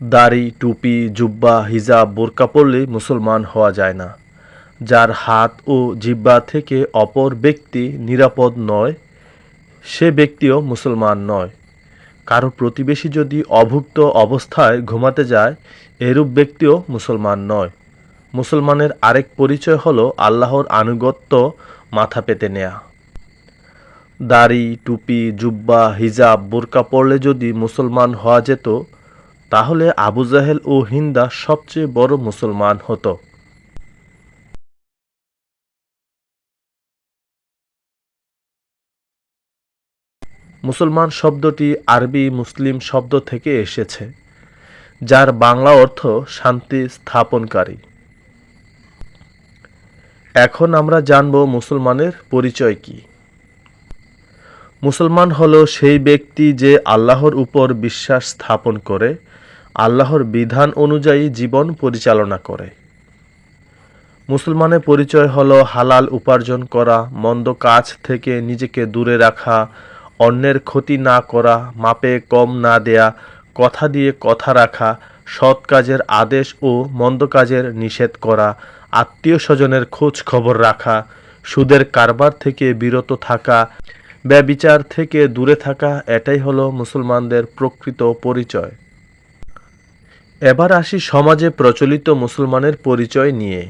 দাড়ি, টুপি, জুব্বা, হিজাব, বোরকা পরলে মুসলমান হওয়া যায় না। যার হাত ও জিব্বা থেকে অপর ব্যক্তি নিরাপদ নয়, সে ব্যক্তিও মুসলমান নয়। কারও প্রতিবেশী যদি অভুক্ত অবস্থায় ঘুমাতে যায়, এরূপ ব্যক্তিও মুসলমান নয়। মুসলমানের আরেক পরিচয় হলো আল্লাহর আনুগত্য মাথা পেতে নেয়া। দাড়ি, টুপি, জুব্বা, হিজাব, বোরকা পরলে যদি মুসলমান হওয়া যেত তাহলে আবু জাহেল ও হিন্দা সবচেয়ে বড় মুসলমান হতো। মুসলমান শব্দটি আরবি মুসলিম শব্দ থেকে এসেছে, যার বাংলা অর্থ শান্তি স্থাপনকারী। এখন আমরা জানব মুসলমানের পরিচয় কি। মুসলমান হলো সেই ব্যক্তি যে আল্লাহর উপর বিশ্বাস স্থাপন করে আল্লাহর বিধান অনুযায়ী জীবন পরিচালনা করে। মুসলমানের পরিচয় হলো হালাল উপার্জন করা, মন্দ কাজ থেকে নিজেকে দূরে রাখা, অন্যের ক্ষতি না করা, মাপে কম না দেয়া, কথা দিয়ে কথা রাখা, সৎ কাজের আদেশ ও মন্দ কাজের নিষেধ করা, আত্মীয় স্বজনের খোঁজ খবর রাখা, সুদের কারবার থেকে বিরত থাকা, ব্যবিচার থেকে দূরে থাকা, এটাই হলো মুসলমানদের প্রকৃত পরিচয়। এবার আসি সমাজে প্রচলিত মুসলমানের পরিচয় নিয়ে।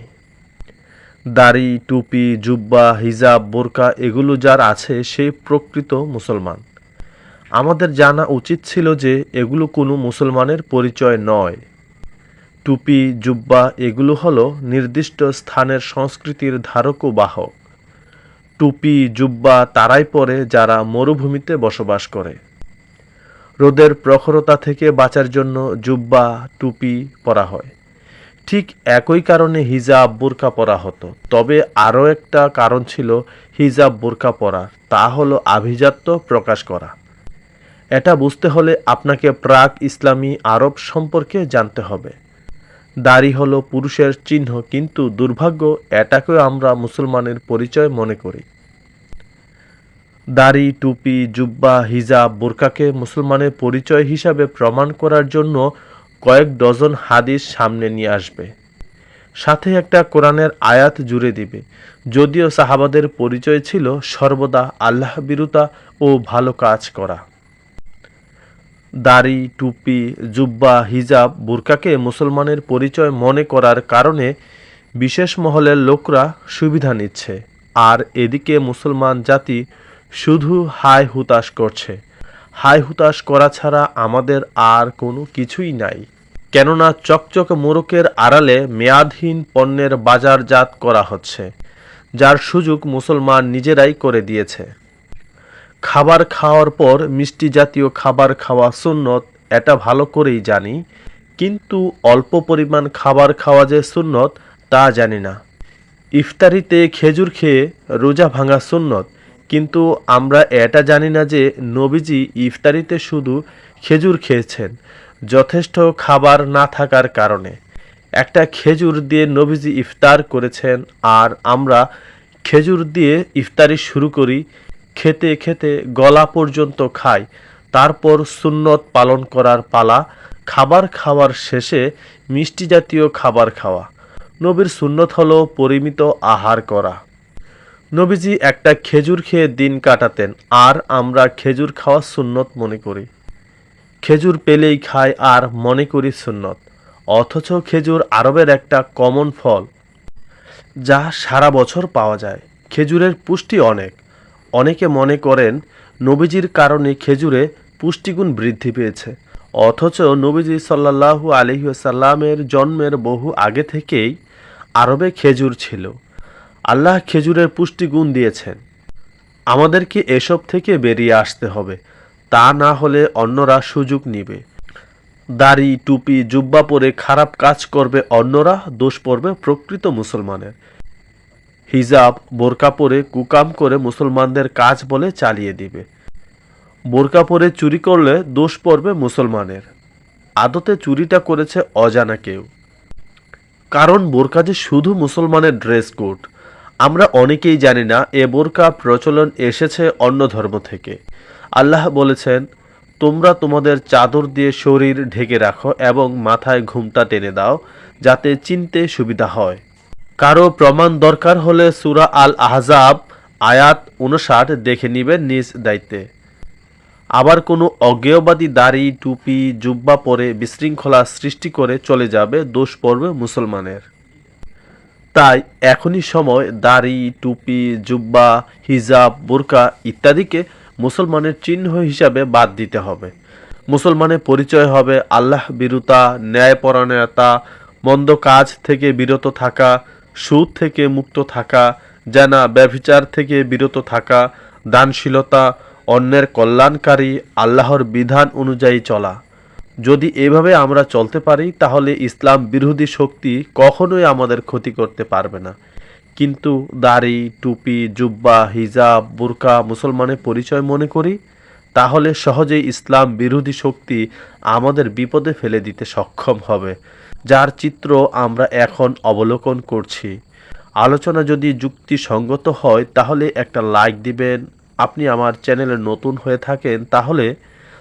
দাড়ি, টুপি, জুব্বা, হিজাব, বোরকা এগুলো যার আছে সেই প্রকৃত মুসলমান। আমাদের জানা উচিত ছিল যে এগুলো কোনো মুসলমানের পরিচয় নয়। টুপি, জুব্বা এগুলো হলো নির্দিষ্ট স্থানের সংস্কৃতির ধারক ও বাহক। টুপি, জুব্বা তারাই পরে যারা মরুভূমিতে বসবাস করে। রোদের প্রখরতা থেকে বাঁচার জন্য জুব্বা, টুপি পরা হয়। ঠিক একই কারণে হিজাব বোরকা পরা হতো। তবে আরও একটা কারণ ছিল হিজাব বোরকা পরা। তা হলো আভিজাত্য প্রকাশ করা। এটা বুঝতে হলে আপনাকে প্রাক ইসলামী আরব সম্পর্কে জানতে হবে। দাড়ি হলো পুরুষের চিহ্ন, কিন্তু দুর্ভাগ্য এটাকেও আমরা মুসলমানের পরিচয় মনে করি। দাড়ি, টুপি, জুব্বা, হিজাব, বোরকাকে মুসলমানের পরিচয় হিসাবে প্রমাণ করার জন্য কয়েক ডজন হাদিস সামনে নিয়ে আসবে। সাথে একটা কোরআনের আয়াত জুড়ে দিবে। যদিও সাহাবাদের পরিচয় ছিল সর্বদা আল্লাহ বিরুতা ও ভালো কাজ করা। দাড়ি, টুপি, জুব্বা, হিজাব, বুরকাকে মুসলমানের পরিচয় মনে করার কারণে বিশেষ মহলের লোকরা সুবিধা নিচ্ছে। আর এদিকে মুসলমান জাতি শুধু হাই হুতাশ করছে। হাই হুতাশ করা ছাড়া আমাদের আর কোনো কিছুই নাই। কেননা চকচক মোরকের আড়ালে মেয়াদহীন পণ্যের বাজারজাত করা হচ্ছে, যার সুযোগ মুসলমান নিজেরাই করে দিয়েছে। খাবার খাওয়ার পর মিষ্টি জাতীয় খাবার খাওয়া সুন্নত, এটা ভালো করেই জানি, কিন্তু অল্প পরিমাণ খাবার খাওয়া যে সুন্নত, তা জানি না। ইফতারিতে খেজুর খেয়ে রোজা ভাঙা সুন্নত কিন্তু আমরা এটা জানি না যে নবীজি ইফতারিতে শুধু খেজুর খেয়েছেন, যথেষ্ট খাবার না থাকার কারণে। একটা খেজুর দিয়ে নবীজি ইফতার করেছেন আর আমরা খেজুর দিয়ে ইফতারি শুরু করি, খেতে খেতে গলা পর্যন্ত খাই, তারপর সুন্নত পালন করার পালা, খাবার খাওয়ার শেষে মিষ্টি জাতীয় খাবার খাওয়া। নবীর সুন্নত হলো পরিমিত আহার করা। নবীজি একটা খেজুর খেয়ে দিন কাটাতেন, আর আমরা খেজুর খাওয়া সুন্নত মনে করি। খেজুর পেলেই খাই আর মনে করি সুন্নত, অথচ খেজুর আরবের একটা কমন ফল, যা সারা বছর পাওয়া যায়। খেজুরের পুষ্টি অনেক। অনেকে মনে করেন নবীজির কারণে খেজুরে পুষ্টিগুণ বৃদ্ধি পেয়েছে, অথচ নবীজি সাল্লাহু আলহিসাল্লামের জন্মের বহু আগে থেকেই আরবে খেজুর ছিল। আল্লাহ খেজুরের পুষ্টিগুণ দিয়েছেন। আমাদেরকে এসব থেকে বেরিয়ে আসতে হবে, তা না হলে অন্যরা সুযোগ নিবে। দাড়ি, টুপি, জুব্বা পরে খারাপ কাজ করবে, অন্যরা দোষ পড়বে প্রকৃত মুসলমানের। হিজাব, বোরকা পরে কুকাম করে মুসলমানদের কাজ বলে চালিয়ে দিবে। বোরকা পরে চুরি করলে দোষ পড়বে মুসলমানের। আদতে চুরিটা করেছে অজানা কেউ। কারণ বোরকা যে শুধু মুসলমানের ড্রেস কোড আমরা অনেকেই জানি না, এ বোরকা প্রচলন এসেছে অন্য ধর্ম থেকে। আল্লাহ বলেছেন, তোমরা তোমাদের চাদর দিয়ে শরীর ঢেকে রাখো এবং মাথায় ঘুমটা টেনে দাও, যাতে চিনতে সুবিধা হয়। কারও প্রমাণ দরকার হলে সুরা আল আহজাব আয়াত উনষাট দেখে নিবেন নিজ দায়িত্বে। আবার কোনো অজ্ঞেয়বাদী দাড়ি, টুপি, জুব্বা পরে বিশৃঙ্খলা সৃষ্টি করে চলে যাবে দোষ পড়বে মুসলমানের। তাই এখনই সময় দাড়ি, টুপি, জুব্বা, হিজাব, বোরকা ইত্যাদিকে মুসলমানের চিহ্ন হিসাবে বাদ দিতে হবে। মুসলমানের পরিচয় হবে আল্লাহ বিরুতা, ন্যায়পরায়ণতা, মন্দ কাজ থেকে বিরত থাকা, সুদ থেকে মুক্ত থাকা, জানা ব্যভিচার থেকে বিরত থাকা, দানশীলতা, অন্যের কল্যাণকারী, আল্লাহর বিধান অনুযায়ী চলা। যদি এভাবে আমরা চলতে পারি, তাহলে ইসলাম বিরোধী শক্তি কখনোই আমাদের ক্ষতি করতে পারবে না। কিন্তু দাড়ি, টুপি, জুব্বা, হিজাব, বুরকা, মুসলমানের পরিচয় মনে করি, তাহলে সহজেই ইসলাম বিরোধী শক্তি আমাদের বিপদে ফেলে দিতে সক্ষম হবে, যার চিত্র আমরা এখন অবলোকন করছি। আলোচনা যদি যুক্তিসঙ্গত হয়, তাহলে একটা লাইক দিবেন। আপনি আমার চ্যানেলে নতুন হয়ে থাকেন, তাহলে